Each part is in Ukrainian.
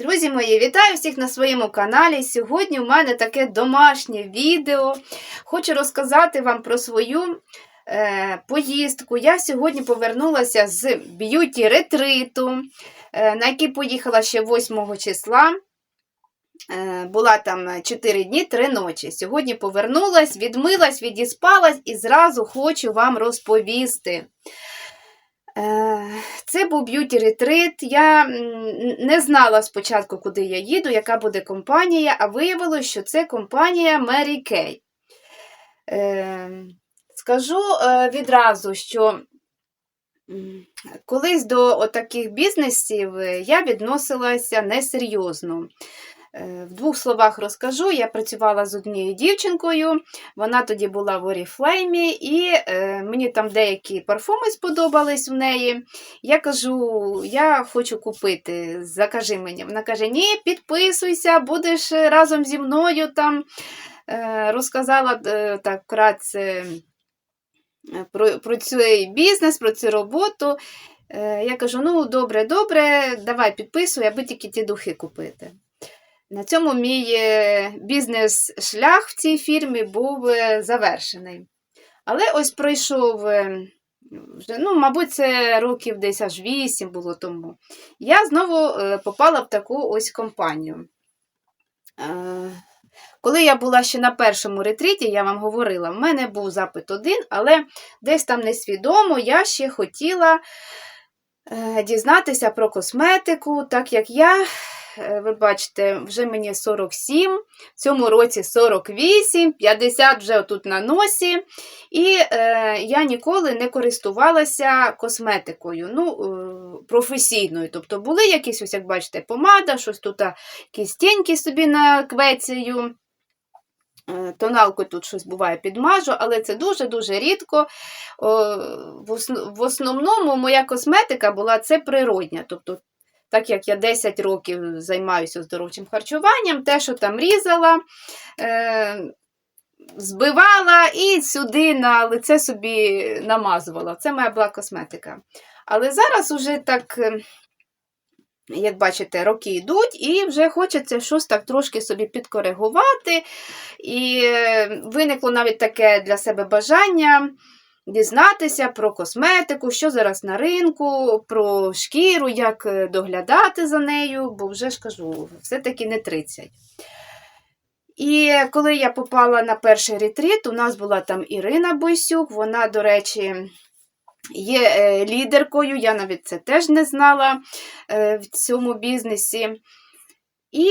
Друзі мої, вітаю всіх на своєму каналі. Сьогодні у мене таке домашнє відео. Хочу розказати вам про свою е, поїздку. Я сьогодні повернулася з б'юті ретриту, е, на який поїхала ще 8 числа. Е, Була там 4 дні, 3 ночі. Сьогодні повернулась, відмилась, відіспалась і зразу хочу вам розповісти. Е, Це був б'юті ретрит. Я не знала спочатку, куди я їду, яка буде компанія, а виявилося, що це компанія Kay. Е, Скажу е, відразу, що колись до таких бізнесів е, я відносилася несерйозно. Е, В двох словах розкажу, я працювала з однією дівчинкою, вона тоді була в Oriflame, і е, мені там деякі парфуми сподобались в неї. Я кажу, я хочу купити, закажи мені. Вона каже: Ні, підписуйся, будеш разом зі мною там. Е, розказала так вкратце про, про цей бізнес, про цю роботу. Я кажу: ну, добре, добре, давай підписуй, аби тільки ті духи купити. На цьому мій е, бізнес-шлях в цій фірмі був е, завершений. Але ось пройшов, е, вже, ну, мабуть, це років десь аж 8 було тому. Я знову попала в таку ось компанію. Коли я була ще на першому ретриті, я вам говорила, в мене був запит один, але десь там несвідомо я ще хотіла дізнатися про косметику, так як я ви бачите, вже мені 47, в цьому році 48, 50 вже тут на носі. І е, я ніколи не користувалася косметикою, ну, е, професійною. Тобто були якісь, ось як бачите, помада, щось тут, якісь тіньки собі наквецію. Е, Тоналку тут щось буває підмажу, але це дуже-дуже рідко. В основному моя косметика була це природня. Тобто так як я 10 років займаюся здоровчим харчуванням, те, що там різала, е, збивала і сюди на лице собі намазувала. Це моя була косметика. Але зараз уже так, е, як бачите, роки йдуть, і вже хочеться щось так трошки собі підкоригувати. І е, виникло навіть таке для себе бажання дізнатися про косметику, що зараз на ринку, про шкіру, як е, доглядати за нею, бо вже ж кажу, все-таки не 30. І коли я попала на перший ретріт, у нас була там Ірина Бойсюк, вона, до речі, є е, лідеркою, я навіть це теж не знала е, в цьому бізнесі. І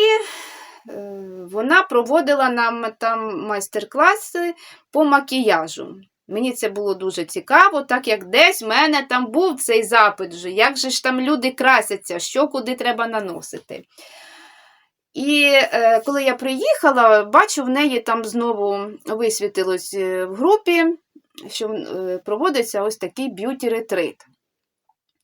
вона проводила нам там майстер-класи по макіяжу. Мені це було дуже цікаво, так як десь в мене там був цей запит вже, як же ж там люди красяться, що куди треба наносити. І е, коли я приїхала, бачу, в неї там знову висвітилось е, в групі, що е, проводиться ось такий б'юті-ретрит.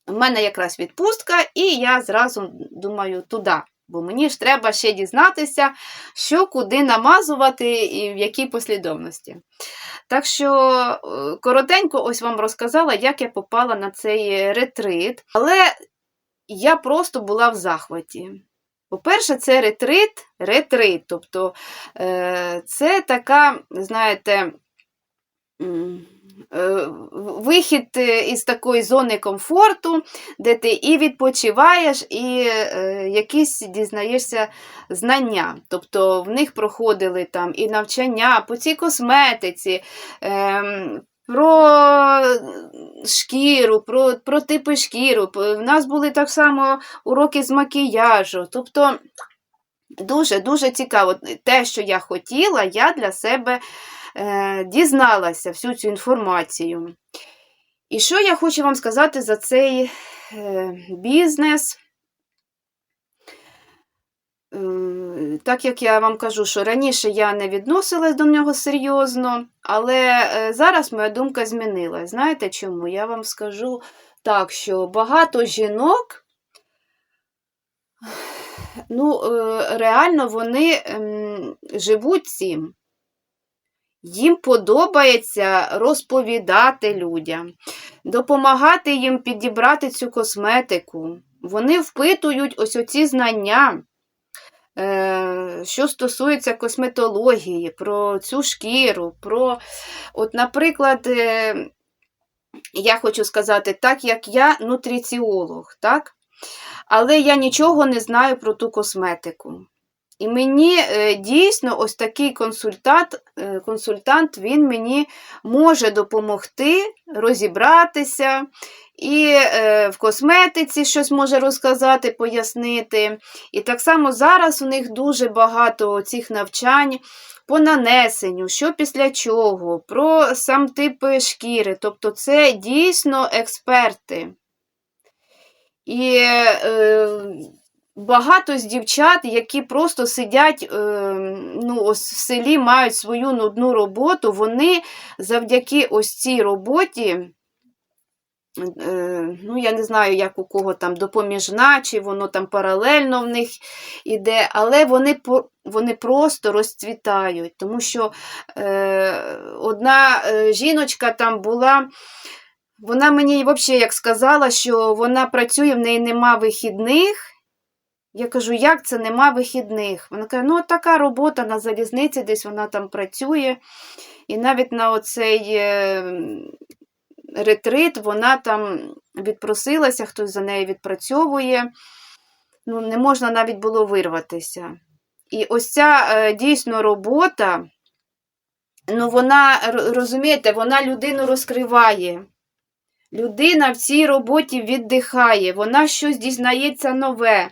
У мене якраз відпустка, і я зразу думаю туди. Бо мені ж треба ще дізнатися, що куди намазувати і в якій послідовності. Так що е, коротенько ось вам розказала, як я попала на цей ретрит. Але я просто була в захваті. По-перше, це ретрит, ретрит. Тобто е, це така, знаєте, вихід е, із такої зони комфорту, де ти і відпочиваєш, і е, якісь дізнаєшся знання. Тобто в них проходили там і навчання по цій косметиці. ем, Про шкіру, про, про типи шкіру. В нас були так само уроки з макіяжу. Тобто дуже-дуже цікаво. Те, що я хотіла, я для себе е, дізналася всю цю інформацію. І що я хочу вам сказати за цей е, бізнес? Е, Так як я вам кажу, що раніше я не відносилась до нього серйозно, але е, зараз моя думка змінилась. Знаєте чому? Я вам скажу так, що багато жінок, ну, е, реально вони ем, живуть цим. Їм подобається розповідати людям, допомагати їм підібрати цю косметику. Вони впитують ось оці знання. е, що стосується косметології, про цю шкіру, про, от, наприклад, е, я хочу сказати, так як я нутриціолог, так? але я нічого не знаю про ту косметику. І мені е, дійсно ось такий консультант, е, консультант він мені може допомогти розібратися і е, в косметиці щось може розказати, пояснити. І так само зараз у них дуже багато цих навчань по нанесенню, що після чого, про сам тип шкіри. Тобто це дійсно експерти. І багато з дівчат, які просто сидять е, ну, ось в селі, мають свою нудну роботу, вони завдяки ось цій роботі. Е, ну, я не знаю, як у кого там допоміжна, чи воно там паралельно в них іде, але вони вони просто розцвітають. Тому що е, одна е, жіночка там була, вона мені взагалі як сказала, що вона працює, в неї нема вихідних. Я кажу, як це нема вихідних? Вона каже, ну така робота на залізниці, десь вона там працює. І навіть на оцей е, ретрит вона там відпросилася, хтось за нею відпрацьовує. Ну, не можна навіть було вирватися. І ось ця е, дійсно робота, ну вона, розумієте, вона людину розкриває. Людина в цій роботі віддихає, вона щось дізнається нове,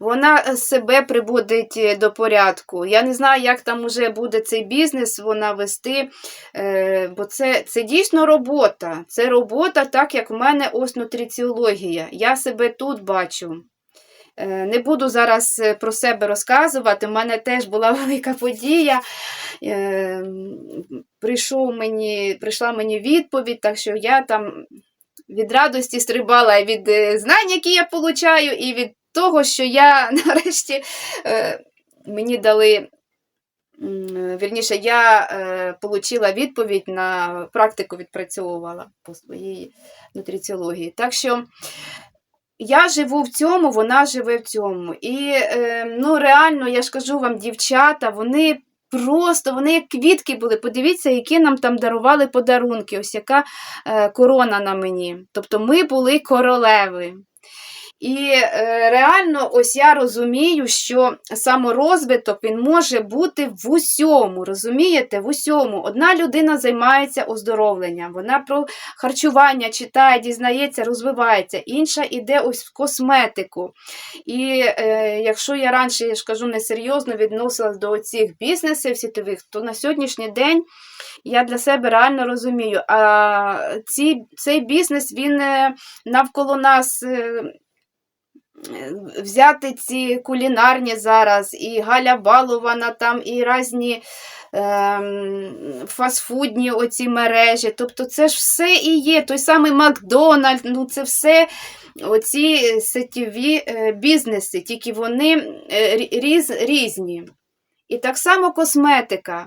вона е, себе приводить е, до порядку. Я не знаю, як там уже буде цей бізнес вона вести, е, бо це, це дійсно робота. Це робота, так як в мене ось нутриціологія. Я себе тут бачу. Не буду зараз про себе розказувати. У мене теж була велика подія. Прийшов мені, прийшла мені відповідь, так що я там від радості стрибала від е, знань, які я получаю, і від того, що я нарешті е, мені дали. Вірніше, я е, отримала відповідь на практику відпрацьовувала по своїй нутриціології. Так що я живу в цьому, вона живе в цьому. І е, ну, реально, я ж кажу вам, дівчата, вони просто вони як квітки були. Подивіться, які нам там дарували подарунки. Ось яка е, корона на мені. Тобто ми були королеви. І е, реально, ось я розумію, що саморозвиток він може бути в усьому. Розумієте, в усьому. Одна людина займається оздоровленням, вона про харчування читає, дізнається, розвивається. Інша іде ось в косметику. І е, якщо я раніше я ж кажу несерйозно відносилась до цих бізнесів світових, то на сьогоднішній день я для себе реально розумію. А ці, цей бізнес він е, навколо нас. Е, Взяти ці кулінарні зараз, і Галя Балована, там, і різні ем, фастфудні оці мережі. Тобто це ж все і є. Той самий Макдональд, ну це все оці сетєві е, бізнеси, тільки вони е, різ, різні. І так само косметика.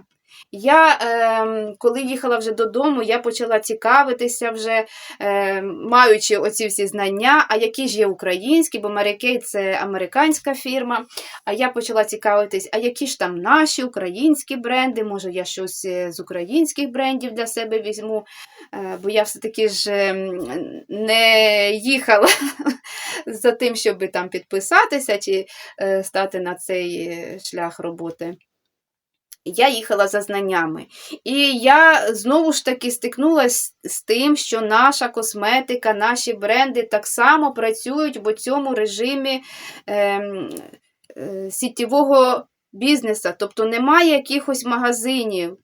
Я, ем, коли їхала вже додому, я почала цікавитися вже, ем, маючи оці всі знання, а які ж є українські, бо Марікей це американська фірма. А я почала цікавитись, а які ж там наші українські бренди, може я щось е, з українських брендів для себе візьму, Е, бо я все-таки ж ем, не їхала за тим, щоб там підписатися чи е, стати на цей е, шлях роботи. Я їхала за знаннями. І я знову ж таки стикнулася з тим, що наша косметика, наші бренди так само працюють в цьому режимі е, е, сітєвого бізнесу. Тобто немає якихось магазинів.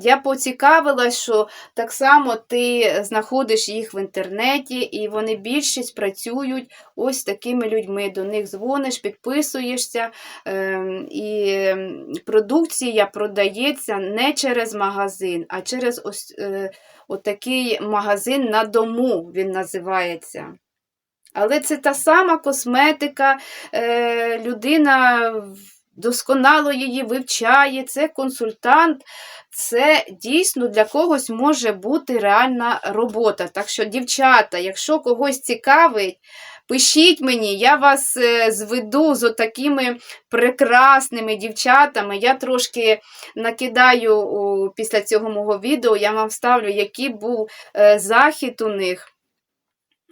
Я поцікавилась, що так само ти знаходиш їх в інтернеті, і вони більшість працюють ось такими людьми. До них дзвониш, підписуєшся, ем, і продукція продається не через магазин, а через ось е, отакий магазин на дому він називається. Але це та сама косметика, е, людина досконало її вивчає, це консультант, це дійсно для когось може бути реальна робота. Так що, дівчата, якщо когось цікавить, Пишіть мені, я вас е, зведу з отакими прекрасними дівчатами. Я трошки накидаю після цього мого відео, я вам вставлю, який був е, захід у них.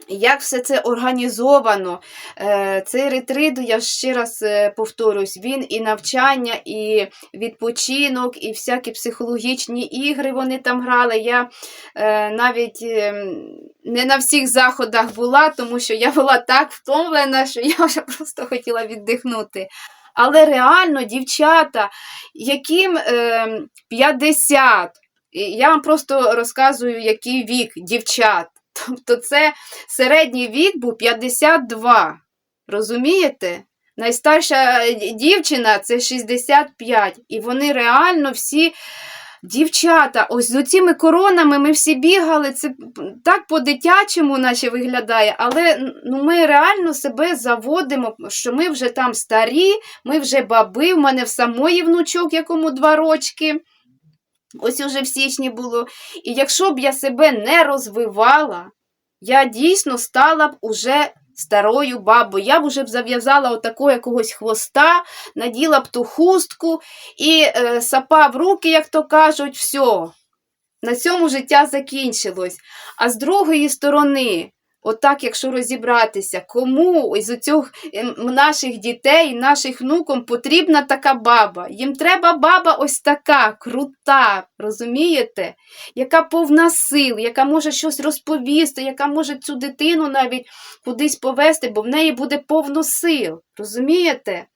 Як все це організовано, Е, цей ретрит, я ще раз е, повторюсь, він і навчання, і відпочинок, і всякі психологічні ігри вони там грали. Я е, навіть е, не на всіх заходах була, тому що я була так втомлена, що я вже просто хотіла віддихнути. Але реально, дівчата, яким е, 50, я вам просто розказую, який вік дівчат. Тобто це середній вік був 52. Розумієте? Найстарша дівчина це 65. І вони реально всі дівчата, ось з цими коронами ми всі бігали. Це так по-дитячому наче виглядає, але ну, ми реально себе заводимо, що ми вже там старі, ми вже баби, в мене в самої внучок, якому два рочки. Ось уже в січні було. І якщо б я себе не розвивала, я дійсно стала б уже старою бабою. Я б уже б зав'язала отакого якогось хвоста, наділа б ту хустку і е, сапа в руки, як то кажуть, все. На цьому життя закінчилось. А з другої сторони, отак, якщо розібратися, кому із цих наших дітей, наших внукам потрібна така баба? Їм треба баба ось така, крута, розумієте? Яка повна сил, яка може щось розповісти, яка може цю дитину навіть кудись повести, бо в неї буде повно сил. Розумієте?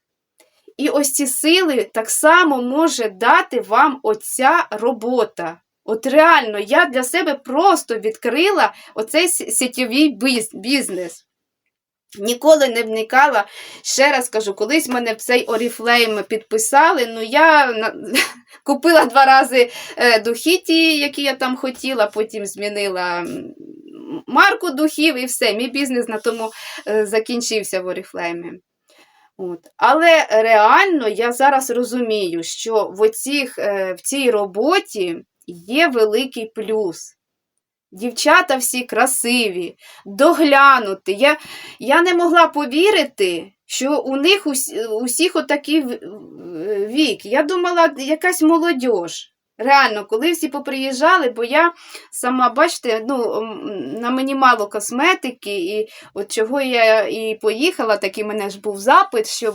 І ось ці сили так само може дати вам оця робота. От реально, я для себе просто відкрила оцей сітєвий бізнес. Ніколи не вникала. Ще раз кажу, колись мене в цей Oriflame підписали. Ну, я купила два рази е, духи ті, які я там хотіла, потім змінила марку духів і все. Мій бізнес на тому е, закінчився в Oriflame. От. Але реально я зараз розумію, що в, оціх, е, в цій роботі є великий плюс. Дівчата всі красиві, доглянуті. Я я не могла повірити, що у них усі, усіх отакий вік. Я думала, якась молодь. Реально, коли всі поприїжджали, бо я сама, бачите, ну, на мені мало косметики, і от чого я і поїхала, такий мене ж був запит, щоб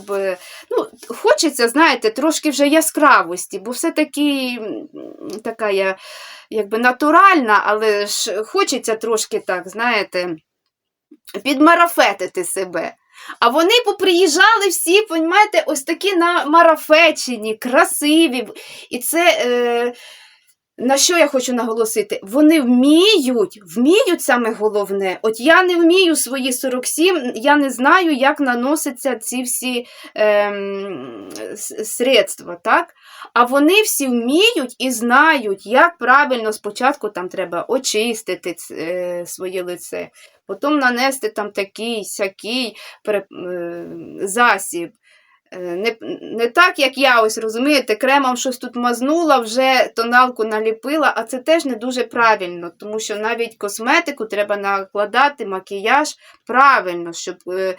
ну, хочеться, знаєте, трошки вже яскравості, бо все-таки така я якби натуральна, але ж хочеться трошки так, знаєте, підмарафетити себе. А вони поприїжджали всі, понімаєте, ось такі намарафечені, красиві. І це. Е, на що я хочу наголосити? Вони вміють, вміють саме головне. От я не вмію свої 47, я не знаю, як наносяться ці всі ем, средства, так? А вони всі вміють і знають, як правильно спочатку там треба очистити е, своє лице, потім нанести там такий сякий е, засіб. Е, не не так, як я, ось розумієте, кремом щось тут мазнула, вже тоналку наліпила, а це теж не дуже правильно, тому що навіть косметику треба накладати макіяж правильно, щоб е,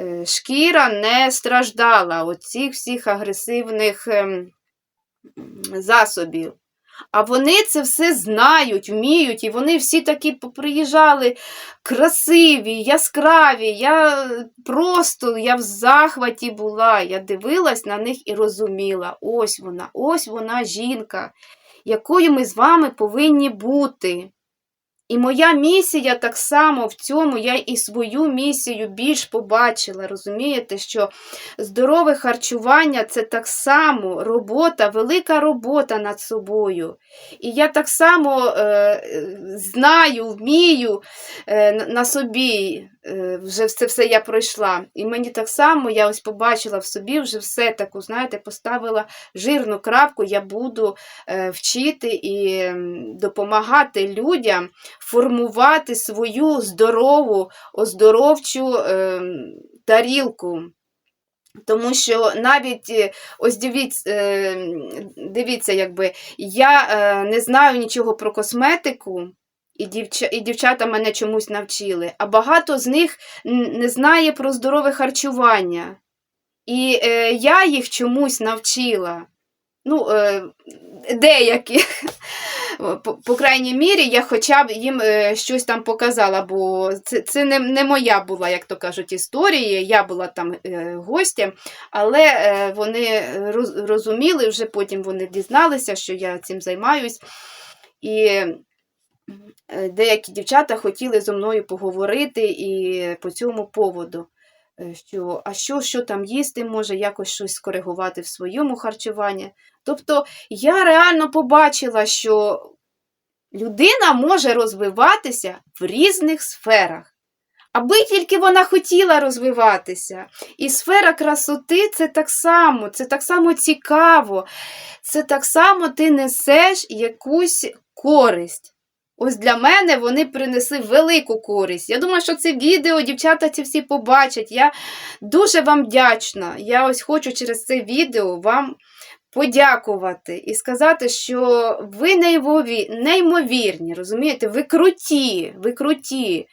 е, шкіра не страждала от цих всіх агресивних е, засобів. А вони це все знають, вміють, і вони всі такі приїжджали красиві, яскраві. Я просто я в захваті була. Я дивилась на них і розуміла, ось вона, ось вона жінка, якою ми з вами повинні бути. І моя місія так само в цьому, я і свою місію більш побачила. Розумієте, що здорове харчування це так само робота, велика робота над собою. І я так само е, знаю, вмію е, на собі Е, вже це все я пройшла. І мені так само я ось побачила в собі вже все таку, знаєте, поставила жирну крапку, я буду е, вчити і допомагати людям формувати свою здорову, оздоровчу е, тарілку. Тому що навіть ось дивіться, дивіться, якби я не знаю нічого про косметику. і, дівча, і дівчата мене чомусь навчили, а багато з них не знає про здорове харчування. І е, я їх чомусь навчила. Ну, е, деяких. По, крайній мірі, я хоча б їм е, щось там показала, бо це, це не, не моя була, як то кажуть, історія. Я була там е, гостем, але вони роз, розуміли, вже потім вони дізналися, що я цим займаюсь. І деякі дівчата хотіли зі мною поговорити і по цьому поводу. Що, а що, що там їсти, може якось щось скоригувати в своєму харчуванні. Тобто я реально побачила, що людина може розвиватися в різних сферах. Аби тільки вона хотіла розвиватися. І сфера красоти це так само, це так само цікаво, це так само ти несеш якусь користь. Ось для мене вони принесли велику користь. Я думаю, що це відео дівчата ці всі побачать. Я дуже вам вдячна. Я ось хочу через це відео вам подякувати і сказати, що ви неймові- неймовірні, розумієте? Ви круті, ви круті.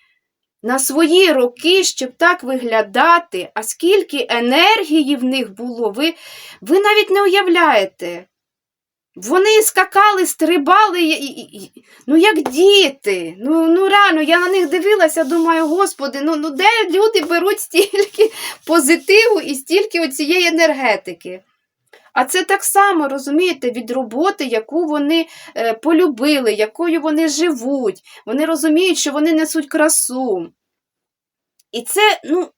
На свої роки, щоб так виглядати, а скільки енергії в них було, ви, ви навіть не уявляєте. Вони скакали, стрибали, ну як діти. Ну, ну рано, я на них дивилася, думаю, господи, ну, ну де люди беруть стільки позитиву і стільки оцієї енергетики? А це так само, розумієте, від роботи, яку вони е, полюбили, якою вони живуть. Вони розуміють, що вони несуть красу. І це, ну,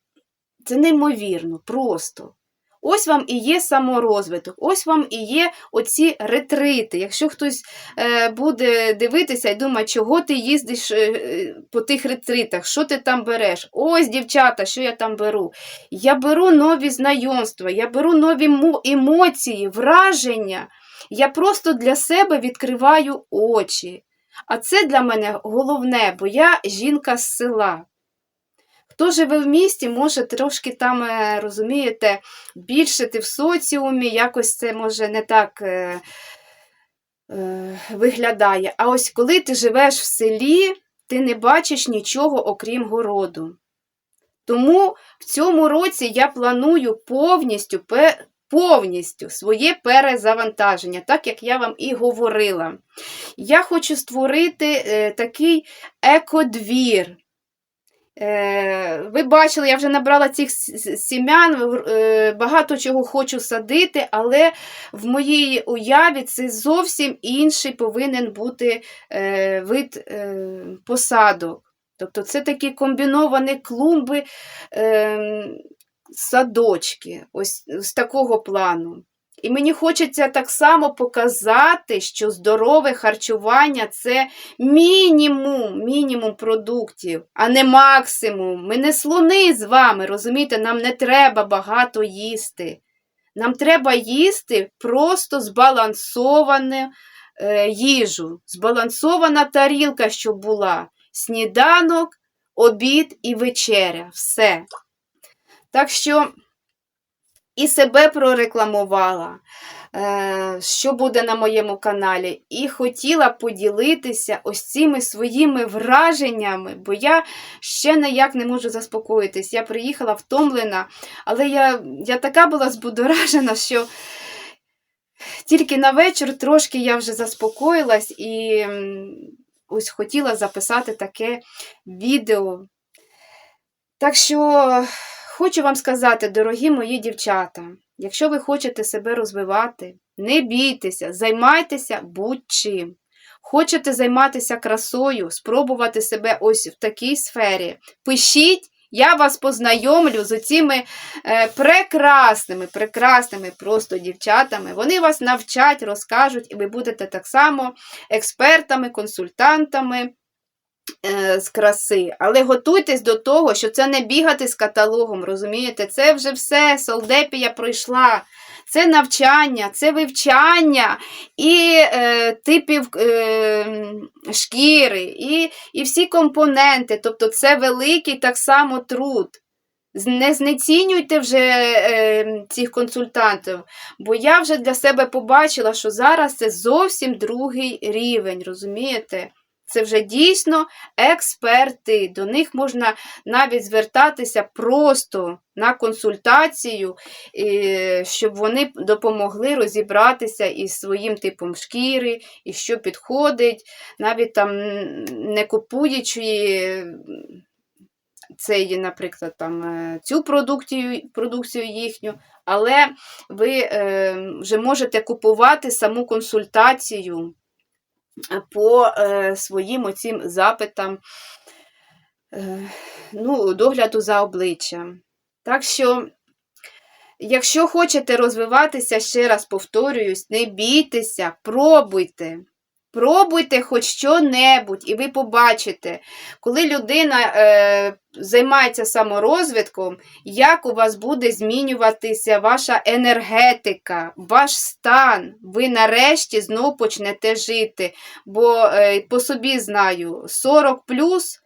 це неймовірно, просто. Ось вам і є саморозвиток, ось вам і є оці ретрити. Якщо хтось е, буде дивитися і думає, чого ти їздиш е, по тих ретритах, що ти там береш? Ось, дівчата, що я там беру? Я беру нові знайомства, я беру нові емоції, враження. Я просто для себе відкриваю очі. А це для мене головне, бо я жінка з села. Хто живе в місті, може трошки там, е, розумієте, більше ти в соціумі, якось це може не так е, е, виглядає. А ось коли ти живеш в селі, ти не бачиш нічого окрім городу. Тому в цьому році я планую повністю, повністю своє перезавантаження, так як я вам і говорила. Я хочу створити такий екодвір. Е, ви бачили, я вже набрала цих сім'ян, е, багато чого хочу садити, але в моїй уяві це зовсім інший повинен бути е, вид посадок. Тобто це такі комбіновані клумби, е, садочки, ось з такого плану. І мені хочеться так само показати, що здорове харчування це мінімум, мінімум продуктів, а не максимум. Ми не слони з вами, розумієте, нам не треба багато їсти. Нам треба їсти просто збалансовану е, їжу, збалансована тарілка, щоб була. Сніданок, обід і вечеря. Все. Так що і себе прорекламувала, е, що буде на моєму каналі, і хотіла поділитися ось цими своїми враженнями, бо я ще ніяк не можу заспокоїтись. Я приїхала втомлена, але я, я така була збудоражена, що тільки на вечір трошки я вже заспокоїлась і ось хотіла записати таке відео. Так що хочу вам сказати, дорогі мої дівчата, якщо ви хочете себе розвивати, не бійтеся, займайтеся будь-чим. Хочете займатися красою, спробувати себе ось в такій сфері. Пишіть, я вас познайомлю з цими е, прекрасними, прекрасними просто дівчатами. Вони вас навчать, розкажуть, і ви будете так само експертами, консультантами з краси. Але готуйтесь до того, що це не бігати з каталогом, розумієте? Це вже все, солдепія пройшла. Це навчання, це вивчання і е, типів е, шкіри, і, і всі компоненти. Тобто це великий так само труд. Не знецінюйте вже е, цих консультантів, бо я вже для себе побачила, що зараз це зовсім другий рівень, розумієте? Це вже дійсно експерти. До них можна навіть звертатися просто на консультацію, щоб вони допомогли розібратися із своїм типом шкіри, і що підходить, навіть там не купуючи цей, наприклад, там, е, цю продукцію, продукцію їхню, але ви е, вже можете купувати саму консультацію по е, своїм оцім запитам е, ну, догляду за обличчям. Так що, якщо хочете розвиватися, ще раз повторююсь, не бійтеся, пробуйте. Пробуйте хоч що-небудь, і ви побачите, коли людина е, займається саморозвитком, як у вас буде змінюватися ваша енергетика, ваш стан. Ви нарешті знов почнете жити. Бо е, по собі знаю, 40 плюс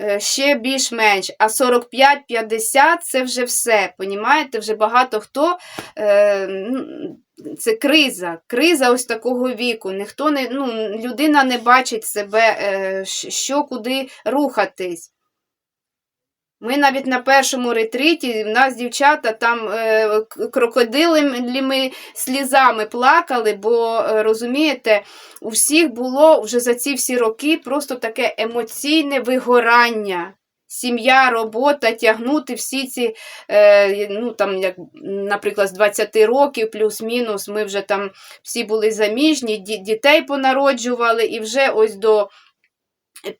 е, ще більш-менш, а 45-50 це вже все. Понімаєте, вже багато хто. Е, це криза, криза ось такого віку. Ніхто не, ну, людина не бачить себе, е, що куди рухатись. Ми навіть на першому ретриті, в нас дівчата там е, крокодилими слізами плакали, бо, е, розумієте, у всіх було вже за ці всі роки просто таке емоційне вигорання сім'я, робота, тягнути всі ці, е, ну там, як, наприклад, з 20 років, плюс-мінус, ми вже там всі були заміжні, дітей понароджували, і вже ось до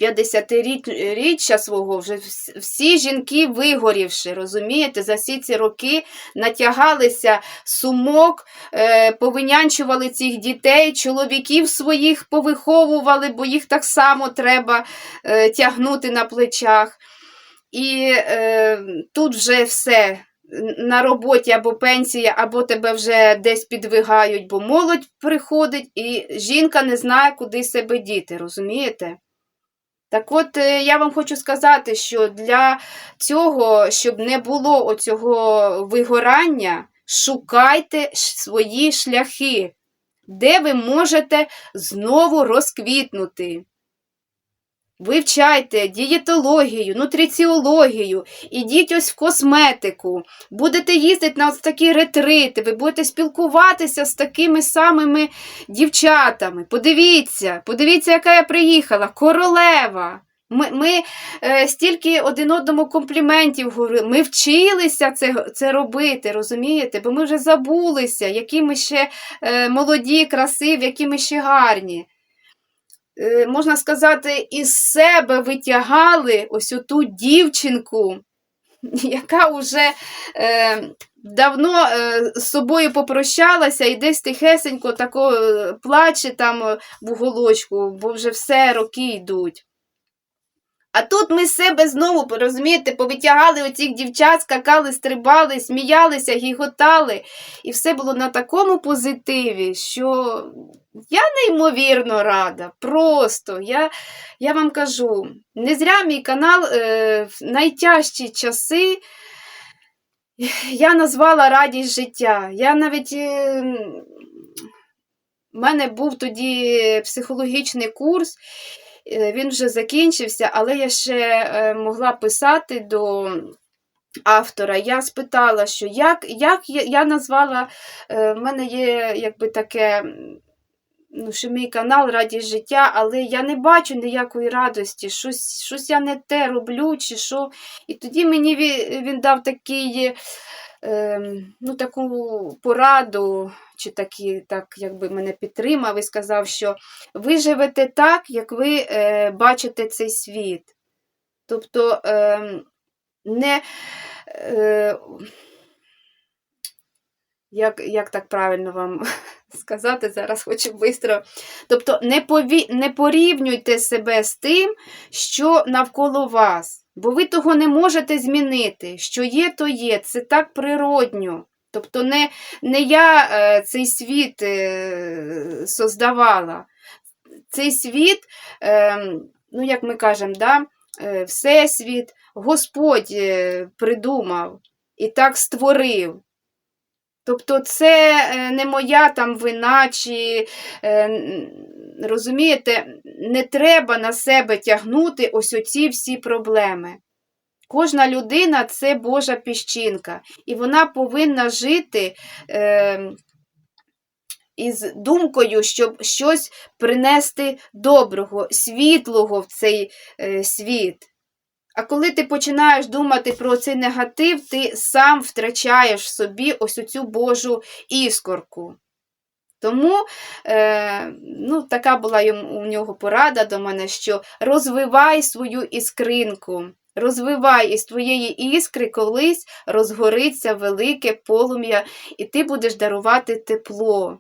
50-річчя свого вже всі жінки вигорівши, розумієте, за всі ці роки натягалися сумок, е, повинянчували цих дітей, чоловіків своїх повиховували, бо їх так само треба е, тягнути на плечах. І е, тут вже все. На роботі або пенсія, або тебе вже десь підвигають, бо молодь приходить, і жінка не знає, куди себе діти, розумієте? Так от е, я вам хочу сказати, що для цього, щоб не було оцього вигорання, шукайте свої шляхи, де ви можете знову розквітнути. Вивчайте дієтологію, нутриціологію, ідіть ось в косметику, будете їздити на ось такі ретрити, ви будете спілкуватися з такими самими дівчатами. Подивіться, подивіться, яка я приїхала, королева. Ми ми е, стільки один одному компліментів говорили, ми вчилися це це робити, розумієте? Бо ми вже забулися, які ми ще е, молоді, красиві, які ми ще гарні. Е, можна сказати, із себе витягали ось ту дівчинку, яка вже е, давно е, з собою попрощалася і десь тихесенько тако плаче там в уголочку, бо вже все роки йдуть. А тут ми себе знову, розумієте, повитягали оцих дівчат, скакали, стрибали, сміялися, гіготали. І все було на такому позитиві, що я неймовірно рада. Просто я я вам кажу, не зря мій канал е, в найтяжчі часи я назвала радість життя. Я навіть. Е, у мене був тоді психологічний курс, він вже закінчився, але я ще е, могла писати до автора. Я спитала, що як як я назвала, е, в мене є якби таке. Ну, що мій канал Радість життя, але я не бачу ніякої радості, щось щось я не те роблю, чи що. І тоді мені він дав такий, е, ну, таку пораду чи такі, так якби мене підтримав і сказав, що ви живете так, як ви е, бачите цей світ. Тобто е, не. Е, як як так правильно вам сказати, зараз хочу швидко. Тобто, не пові... не порівнюйте себе з тим, що навколо вас, бо ви того не можете змінити. Що є, то є. Це так природньо. Тобто не не я е, цей світ е, создавала. Цей світ, е, ну, як ми кажемо, да, е, Всесвіт, Господь е, придумав і так створив. Тобто це е, не моя там вина, чи е, розумієте, не треба на себе тягнути ось оці всі проблеми. Кожна людина це Божа піщинка, і вона повинна жити е, із думкою, щоб щось принести доброго, світлого в цей е, світ. А коли ти починаєш думати про цей негатив, ти сам втрачаєш в собі ось цю Божу іскорку. Тому е, ну, така була у нього порада до мене, що розвивай свою іскринку, розвивай із твоєї іскри колись розгориться велике полум'я, і ти будеш дарувати тепло.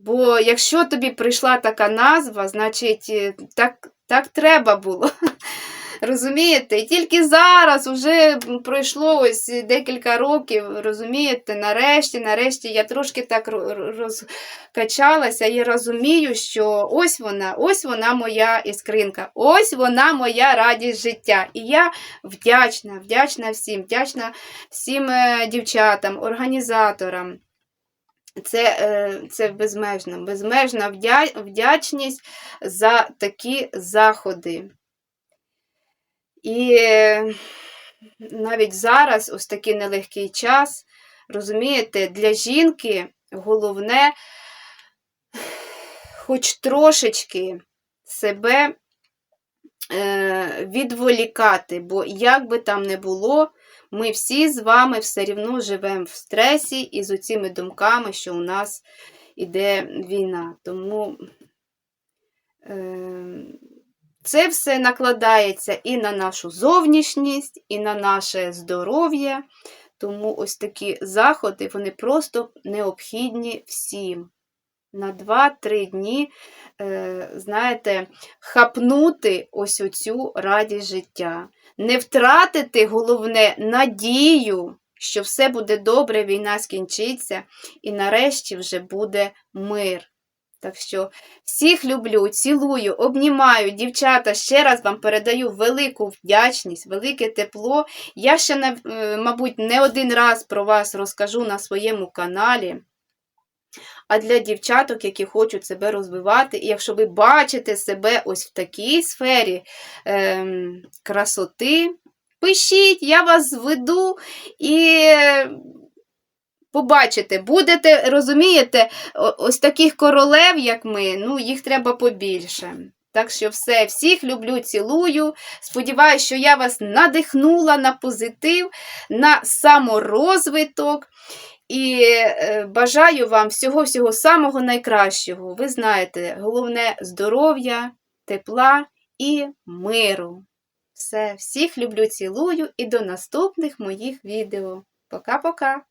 Бо якщо тобі прийшла така назва, значить е, так, так треба було. Розумієте? І тільки зараз вже пройшло ось декілька років, розумієте, нарешті, нарешті я трошки так ро- ро- розкачалася і розумію, що ось вона, ось вона моя іскринка, ось вона моя радість життя. І я вдячна, вдячна всім, вдячна всім е, дівчатам, організаторам. Це, е, це безмежна, безмежна вдячність за такі заходи. І е, навіть зараз, ось такий нелегкий час, розумієте, для жінки головне хоч трошечки себе е, відволікати, бо як би там не було, ми всі з вами все рівно живемо в стресі і з оціми думками, що у нас іде війна. Тому е, це все накладається і на нашу зовнішність, і на наше здоров'я. Тому ось такі заходи, вони просто необхідні всім. На 2-3 дні, е, знаєте, хапнути ось оцю радість життя. Не втратити, головне, надію, що все буде добре, війна скінчиться, і нарешті вже буде мир. Так що всіх люблю, цілую, обнімаю, дівчата, ще раз вам передаю велику вдячність, велике тепло. Я ще, е, мабуть, не один раз про вас розкажу на своєму каналі. А для дівчаток, які хочуть себе розвивати, і якщо ви бачите себе ось в такій сфері ем, красоти, пишіть, я вас зведу і побачите, будете, розумієте, ось таких королев, як ми, ну, їх треба побільше. Так що все, всіх люблю, цілую. Сподіваюсь, що я вас надихнула на позитив, на саморозвиток. І е, бажаю вам всього-всього самого найкращого. Ви знаєте, головне здоров'я, тепла і миру. Все, всіх люблю, цілую і до наступних моїх відео. Пока-пока!